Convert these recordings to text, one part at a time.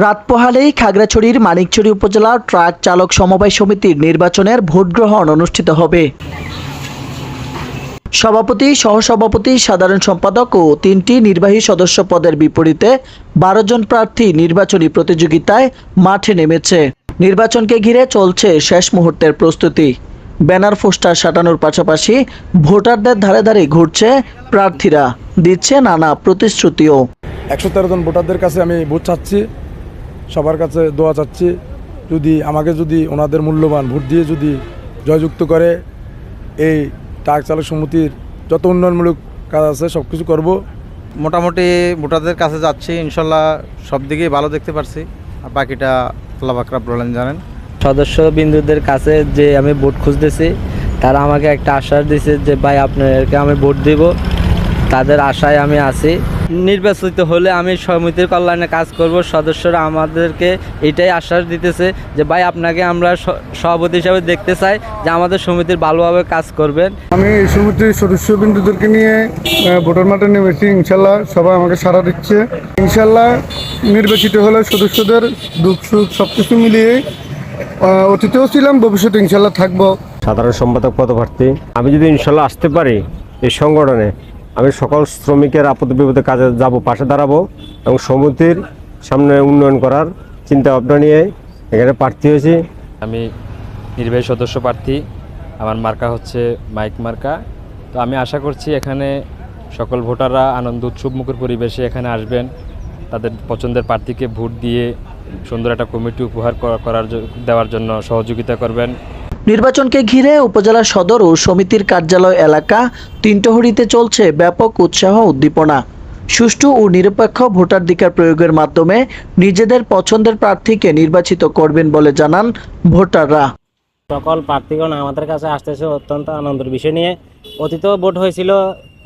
রাত পোহালেই খাগড়াছড়ির মানিকছড়ি উপজেলা ট্রাক চালক সমবায় সমিতির নির্বাচনের ভোট গ্রহণ অনুষ্ঠিত হবে। সভাপতি, সহসভাপতি, সাধারণ সম্পাদক ও তিনটি নির্বাহী সদস্য পদের বিপরীতে বারো জন প্রার্থী নির্বাচনী প্রতিযোগিতায় মাঠে নেমেছে। নির্বাচনকে ঘিরে চলছে শেষ মুহূর্তের প্রস্তুতি। ব্যানার পোস্টার সাটানোর পাশাপাশি ভোটারদের ধারে ধারে ঘুরছে প্রার্থীরা, দিচ্ছে নানা প্রতিশ্রুতিও। একশো তেরো জন ভোটারদের কাছে আমি ভোট চাচ্ছি। সবার কাছে দোয়া চাচ্ছি যদি আমাকে যদি ওনাদের মূল্যবান ভোট দিয়ে যদি জয়যুক্ত করে এই ট্রাক চালক সমিতির যত উন্নয়নমূলক কাজ আছে সব কিছু করব। মোটামুটি ভোটারদের কাছে যাচ্ছি ইনশাল্লাহ সব দিকেই ভালো দেখতে পারছি। আর বাকিটা আল্লাহ বাকরাব বলেন জানেন। সদস্য বিন্দুদের কাছে যে আমি ভোট খুঁজতেছি তারা আমাকে একটা আশ্বাস দিয়েছে যে ভাই আপনাদেরকে আমি ভোট দিব। তাদের আশায় আমি আছি। নির্বাচিত হলে আমি সমিতির কল্যাণে কাজ করব। সদস্যরা আমাদেরকে এটাই আশ্বাস দিতেছে যে ভাই আপনাকে আমরা সভাপতি হিসাবে দেখতে চাই যে আমাদের সমিতির ভালোভাবে কাজ করবেন। আমি এই সমিতির সদস্যবৃন্দদেরকে নিয়ে ভোটার মাঠে নেমেছি। ইনশাল্লাহ সবাই আমাকে সাড়া দিচ্ছে। ইনশাল্লাহ নির্বাচিত হলে সদস্যদের দুঃখ সুখ সব কিছু মিলিয়ে অতীতেও ছিলাম ভবিষ্যতে ইনশাল্লাহ থাকব। সাধারণ সম্পাদক পদপ্রার্থী আমি যদি ইনশাল্লাহ আসতে পারি এই সংগঠনে আমি সকল শ্রমিকের আপদ বিপদে কাজে যাব, পাশে দাঁড়াবো এবং সমিতির সামনে উন্নয়ন করার চিন্তা ভাবনা নিয়ে এখানে প্রার্থী হয়েছি। আমি নির্বাহী সদস্য প্রার্থী, আমার মার্কা হচ্ছে মাইক মার্কা। তো আমি আশা করছি এখানে সকল ভোটাররা আনন্দ উৎসব মুখের পরিবেশে এখানে আসবেন। তাদের পছন্দের প্রার্থীকে ভোট দিয়ে সুন্দর একটা কমিটি উপহার করার দেওয়ার জন্য সহযোগিতা করবেন। নির্বাচনকে ঘিরে উপজেলা সদর ও সমিতির কার্যালয় এলাকা তিনটহরিতে চলছে ব্যাপক উৎসাহ উদ্দীপনা। সুষ্ঠু ও নিরপেক্ষ ভোটাধিকার প্রয়োগের মাধ্যমে নিজেদের পছন্দের প্রার্থীকে নির্বাচিত করবেন বলে জানান ভোটাররা। সকল প্রার্থীগণ আমাদের কাছে আসতেছে অত্যন্ত আনন্দের বিষয় নিয়ে। অতীত ভোট হয়েছিল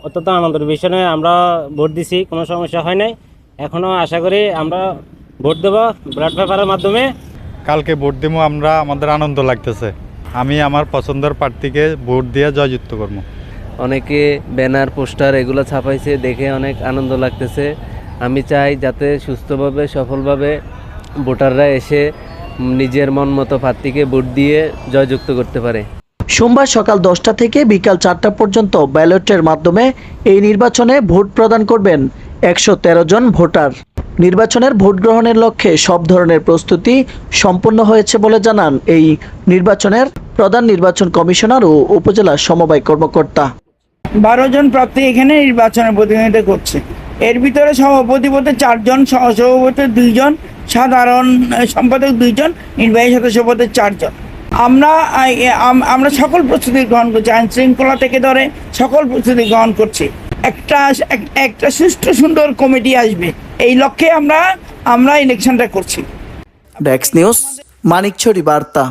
অত্যন্ত আনন্দের বিষয় নিয়ে আমরা ভোট দিছি কোনো সমস্যা হয় নাই। এখনও আশা করি আমরা ভোট দেবো ব্যালট পেপারের মাধ্যমে। কালকে ভোট দেবো আমরা আমাদের আনন্দ লাগতেছে। আমি আমার পছন্দের প্রার্থীকে ভোট দিয়ে জয়যুক্ত করব। অনেকে ব্যানার পোস্টার এগুলো ছাপাইছে দেখে অনেক আনন্দ লাগতেছে। আমি চাই যাতে সুস্থভাবে সফলভাবে ভোটাররা এসে নিজের মন মতো প্রার্থীকে ভোট দিয়ে জয়যুক্ত করতে পারে। সোমবার সকাল দশটা থেকে বিকাল চারটা পর্যন্ত ব্যালটের মাধ্যমে এই নির্বাচনে ভোট প্রদান করবেন একশো তেরো জন ভোটার। নির্বাচনের ভোট গ্রহণের লক্ষ্যে সব ধরনের প্রস্তুতি সম্পন্ন হয়েছে বলে জানান এই নির্বাচনের প্রধান নির্বাচন কমিশনার ও উপজেলা সমবায় কর্মকর্তা। বারো জন প্রার্থী এখানে নির্বাচনের প্রতিনিধিত্ব করছে। এর ভিতরে সভাপতি পদে চারজন সহসভাপতি দুইজন সাধারণ সম্পাদক দুইজন নির্বাহী সদস্য পদে চারজন আমরা আমরা সকল প্রস্তুতি গ্রহণ করছি, আইন শৃঙ্খলা থেকে ধরে সকল প্রস্তুতি গ্রহণ করছি। একটা একটা সুষ্ঠু সুন্দর কমিটি আসবে। এই লক্ষ্যে আমরা আমরা ইলেকশনটা করছি। ডেক্স নিউজ মানিকছড়ি বার্তা